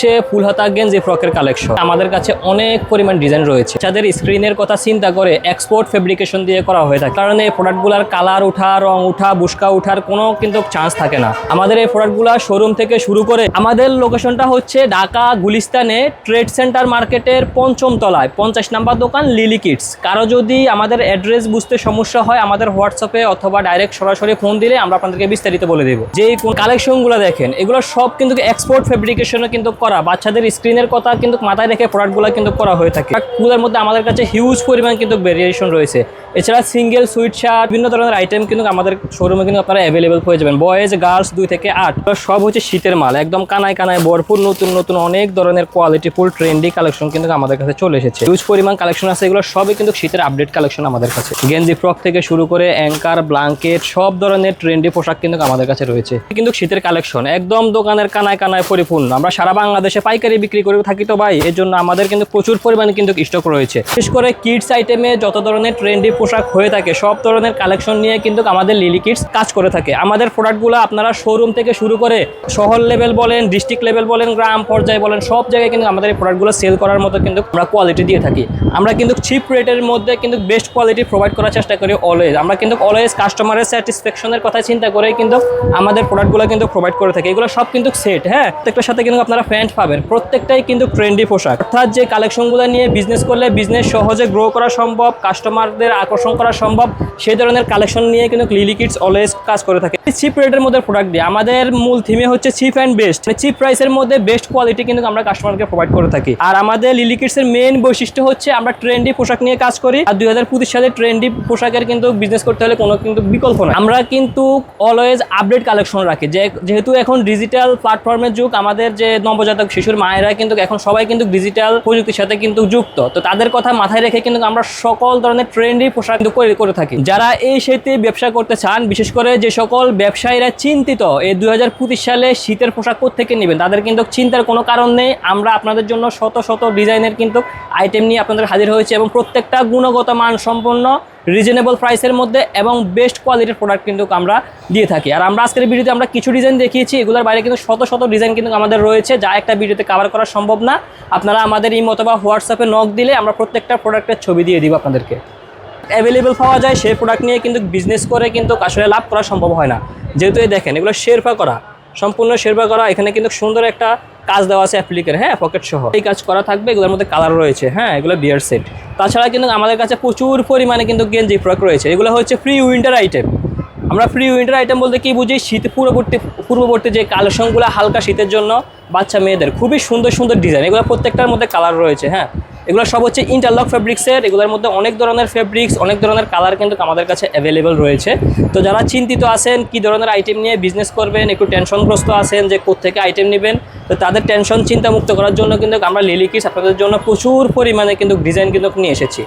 হচ্ছে ফুল হাতা গেঞ্জি ফ্রকের কালেকশন আমাদের কাছে অনেক পরিমাণ ডিজাইন রয়েছে। যাদের স্ক্রিনের কথা চিন্তা করে এক্সপোর্ট ফেব্রিকেশন দিয়ে করা হয়ে থাকে, কারণ এই প্রোডাক্টগুলোর কালার উঠা, রং উঠা, বুসকা উঠার কোনো কিন্তু চান্স থাকে না। আমাদের এই প্রোডাক্টগুলো শোরুম থেকে শুরু করে আমাদের লোকেশনটা হচ্ছে ঢাকা গুলিস্তানে ট্রেড সেন্টার মার্কেটের পঞ্চম তলায়। পঞ্চাশ নাম্বার দোকান লিলি কিডস কারও যদি আমাদের অ্যাড্রেস বুঝতে সমস্যা হয়, আমাদের হোয়াটসঅ্যাপে অথবা ডাইরেক্ট সরাসরি ফোন দিলে আমরা আপনাদেরকে বিস্তারিত বলে দেবো। যে কালেকশনগুলো দেখেন, এগুলো সব কিন্তু এক্সপোর্ট ফেব্রিকেশনে কিন্তু করা, বাচ্চাদের স্ক্রিনের কথা কিন্তু মাথায় রেখে প্রোডাক্টগুলো কিন্তু করা হয়ে থাকে। প্রোডাক্টগুলোর মধ্যে আমাদের কাছে হিউজ পরিমাণ কিন্তু ভেরিয়েশন রয়েছে। এছাড়া সিঙ্গেল, সুইট শার্ট, বিভিন্ন ধরনের আইটেম কিন্তু আমাদের শোরুমে কিন্তু আপনারা অ্যাভেলেবেল পেয়ে যাবেন। বয়েজ গার্লস দুই থেকে আট। সব হচ্ছে শীতের মাল, একদম কানায় কানায় ভরপুর, নতুন নতুন অনেক ধরনের কোয়ালিটি ফুল ট্রেন্ডি কালেকশন কিন্তু আমাদের কাছে চলে এসেছে। হিউজ পরিমাণ কালেকশন আছে, এগুলো সবই কিন্তু শীতের আপডেট কালেকশন আমাদের কাছে। গেঞ্জি ফ্রক থেকে শুরু করে অ্যাঙ্কার ব্লাঙ্কেট সব ধরনের ট্রেন্ডি পোশাক কিন্তু আমাদের কাছে রয়েছে। কিন্তু শীতের কালেকশন একদম দোকানের কানায় কানায় পরিপূর্ণ। আমরা সারা বাংলাদেশে পাইকারি বিক্রি করে থাকি তো ভাই এর জন্য আমাদের কিন্তু প্রচুর পরিমাণে কিন্তু স্টক রয়েছে। বিশেষ করে কিডস আইটেমে যত ধরনের ট্রেন্ডি পোশাক হয়ে থাকে, সব ধরনের কালেকশন নিয়ে কিন্তু আমাদের লিলি কিডস কাজ করে থাকে। আমাদের প্রোডাক্টগুলো আপনারা শোরুম থেকে শুরু করে শহর লেভেল বলেন ডিস্ট্রিক্ট লেভেল বলেন, গ্রাম পর্যায়ে বলেন, সব জায়গায় কিন্তু আমাদের এই প্রোডাক্টগুলো সেল করার মতো কিন্তু আমরা কোয়ালিটি দিয়ে থাকি। আমরা কিন্তু চিপ রেটের মধ্যে কিন্তু বেস্ট কোয়ালিটি প্রোভাইড করার চেষ্টা করি অলওয়েজ আমরা কিন্তু অলওয়েজ কাস্টমারের স্যাটিসফ্যাকশনের কথা চিন্তা করে কিন্তু আমাদের প্রোডাক্টগুলো কিন্তু প্রোভাইড করে থাকি। এগুলো সব কিন্তু সেট হ্যাঁ? প্রত্যেকটার সাথে কিন্তু আপনারা প্যান্ট পাবেন। প্রত্যেকটাই কিন্তু ট্রেন্ডি পোশাক। অর্থাৎ যে কালেকশনগুলো নিয়ে বিজনেস করলে বিজনেস সহজে গ্রো করা সম্ভব কাস্টমারদের আকর্ষণ করা সম্ভব, সেই ধরনের কালেকশন নিয়ে কিন্তু লিলি কিডস অলওয়েজ কাজ করে থাকে। চিপ রেটের মধ্যে প্রোডাক্ট দিয়ে, আমাদের মূল থিমে হচ্ছে চিপ অ্যান্ড বেস্ট চিপ প্রাইসের মধ্যে বেস্ট কোয়ালিটি কিন্তু আমরা কাস্টমারকে প্রোভাইড করে থাকি। আর আমাদের লিলি কিডসের মেন বৈশিষ্ট্য হচ্ছে, আমরা ট্রেন্ডি পোশাক নিয়ে কাজ করি। আর দুই হাজার পঁচিশ সালে ট্রেন্ডি পোশাকের কিন্তু বিজনেস করতে হলে কোনো কিন্তু বিকল্প না আমরা কিন্তু অলওয়েজ আপডেট কালেকশন রাখি। যে, যেহেতু এখন ডিজিটাল প্ল্যাটফর্মের যুগ, আমাদের যে নবজাতক শিশুর মায়েরা কিন্তু এখন সবাই কিন্তু ডিজিটাল প্রযুক্তির সাথে কিন্তু যুক্ত। তো তাদের কথা মাথায় রেখে কিন্তু আমরা সকল ধরনের ট্রেন্ডি পোশাক কিন্তু করে থাকি। যারা এই শীতে ব্যবসা করতে চান, বিশেষ করে যে সকল ব্যবসায়ীরা চিন্তিত এই দুই হাজার পঁচিশ সালে শীতের পোশাক থেকে নেবেন, তাদের কিন্তু চিন্তার কোনো কারণ নেই। আমরা আপনাদের জন্য শত শত ডিজাইনের কিন্তু আইটেম নিয়ে আপনাদের হাজির হয়েছে এবং প্রত্যেকটা গুণগত মান সম্পন্ন রিজনেবল প্রাইসের মধ্যে এবং বেস্ট কোয়ালিটির প্রোডাক্ট কিন্তু আমরা দিয়ে থাকি। আর আমরা আজকের ভিডিওতে আমরা কিছু ডিজাইন দেখিয়েছি, এগুলোর বাইরে কিন্তু শত শত ডিজাইন কিন্তু আমাদের রয়েছে, যা একটা ভিডিওতে কভার করা সম্ভব না। আপনারা আমাদের এই মতো হোয়াটসঅ্যাপে নক দিলে আমরা প্রত্যেকটা প্রোডাক্টের ছবি দিয়ে দিব আপনাদেরকে। অ্যাভেলেবেল পাওয়া যায়, সেই প্রোডাক্ট নিয়ে কিন্তু বিজনেস করে কিন্তু আসলে লাভ করা সম্ভব হয় না। যেহেতু এই দেখেন, এগুলো শেরফা করা, সম্পূর্ণ শেরফা করা, এখানে কিন্তু সুন্দর একটা কাজ দেওয়া আছে অ্যাপ্লিকের হ্যাঁ পকেট সহ। এই কাজ করা থাকবে, এগুলোর মধ্যে কালার রয়েছে হ্যাঁ এগুলো বিয়ার সেট তাছাড়া কিন্তু আমাদের কাছে প্রচুর পরিমাণে কিন্তু গেঞ্জি প্রোডাক্ট রয়েছে, এগুলো হচ্ছে ফ্রি উইন্টার আইটেম আমরা ফ্রি উইন্টার আইটেম বলতে কি বুঝি? শীত পূর্ববর্তী পূর্ববর্তী যে কালেকশনগুলো হালকা শীতের জন্য বাচ্চা মেয়েদের, খুবই সুন্দর সুন্দর ডিজাইন এগুলো প্রত্যেকটার মধ্যে কালার রয়েছে হ্যাঁ। এগুলো সব হচ্ছে ইন্টারলক ফেব্রিক্সের এগুলোর মধ্যে অনেক ধরনের ফেব্রিক্স অনেক ধরনের কালার কিন্তু আমাদের কাছে অ্যাভেলেবল রয়েছে। তো যারা চিন্তিত আছেন কি ধরনের আইটেম নিয়ে বিজনেস করবেন, একটু টেনশনগ্রস্ত আছেন যে কোথেকে আইটেম নেবেন, তো তাদের টেনশন চিন্তা মুক্ত করার জন্য কিন্তু আমরা লিলিকিস আপনাদের জন্য প্রচুর পরিমাণে কিন্তু ডিজাইন কিন্তু নিয়ে এসেছি।